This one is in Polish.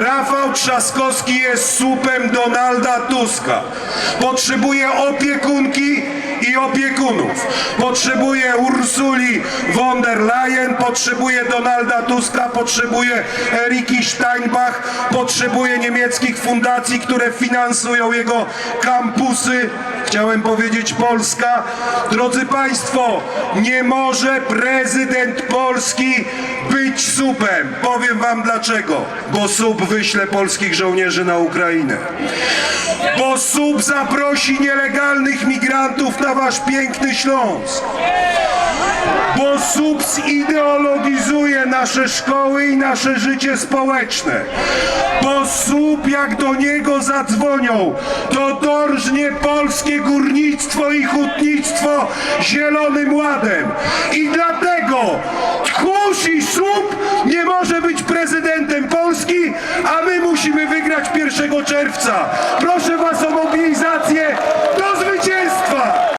Rafał Trzaskowski jest słupem Donalda Tuska. Potrzebuje opiekunki i opiekunów. Potrzebuje Ursuli von der Leyen, potrzebuje Donalda Tuska, potrzebuje Eriki Steinbach, potrzebuje niemieckich fundacji, które finansują jego kampusy. Chciałem powiedzieć Polska. Drodzy Państwo, nie może prezydent Polski być supem. Powiem Wam dlaczego. Bo sup wyśle polskich żołnierzy na Ukrainę. Bo sup zaprosi nielegalnych migrantów na Wasz piękny Śląsk. Bo SUB zideologizuje nasze szkoły i nasze życie społeczne. Bo SUB jak do niego zadzwonią, to dorżnie polskie górnictwo i hutnictwo zielonym ładem. I dlatego tchórz i SUB nie może być prezydentem Polski, a my musimy wygrać 1 czerwca. Proszę Was o